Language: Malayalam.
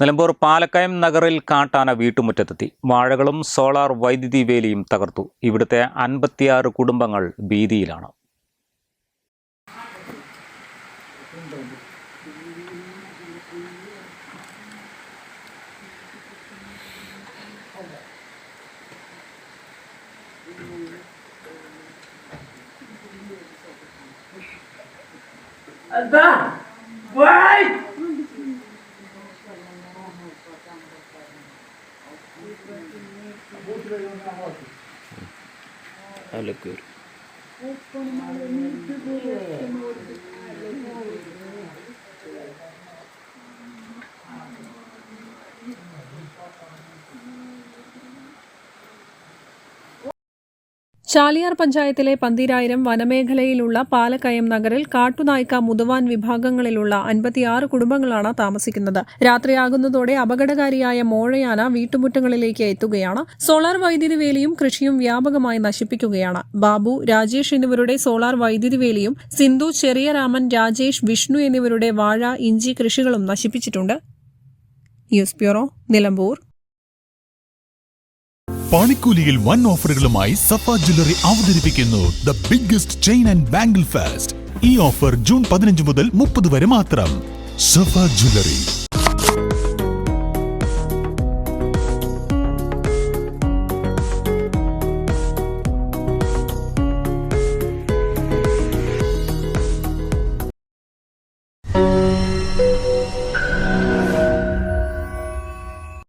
Nilambur Palakkayam നഗറിൽ കാട്ടാന വീട്ടുമുറ്റത്തെത്തി. വാഴകളും സോളാർ വൈദ്യുതി വേലിയും തകർത്തു. ഇവിടുത്തെ അൻപത്തിയാറ് കുടുംബങ്ങൾ ഭീതിയിലാണ്. I look good. ചാലിയാർ പഞ്ചായത്തിലെ പന്തിരായിരം വനമേഖലയിലുള്ള പാലക്കയം നഗറിൽ കാട്ടുനായ്ക്ക മുതുവാൻ വിഭാഗങ്ങളിലുള്ള അൻപത്തിയാറ് കുടുംബങ്ങളാണ് താമസിക്കുന്നത്. രാത്രിയാകുന്നതോടെ അപകടകാരിയായ മോഴയാന വീട്ടുമുറ്റങ്ങളിലേക്ക് എത്തുകയാണ്. സോളാർ വൈദ്യുതി വേലിയും കൃഷിയും വ്യാപകമായി നശിപ്പിക്കുകയാണ്. ബാബു രാജേഷ് എന്നിവരുടെ സോളാർ വൈദ്യുതി വേലിയും സിന്ധു ചെറിയ രാമൻ രാജേഷ് വിഷ്ണു എന്നിവരുടെ വാഴ ഇഞ്ചി കൃഷികളും നശിപ്പിച്ചിട്ടുണ്ട്. News bureau Nilambur. പണിക്കൂലിയിൽ വൺ ഓഫറുകളുമായി സഫ ജ്വല്ലറി അവതരിപ്പിക്കുന്നു the biggest chain and bangle fest ഈ ഓഫർ ജൂൺ പതിനഞ്ച് മുതൽ മുപ്പത് വരെ മാത്രം. സഫ ജ്വല്ലറി.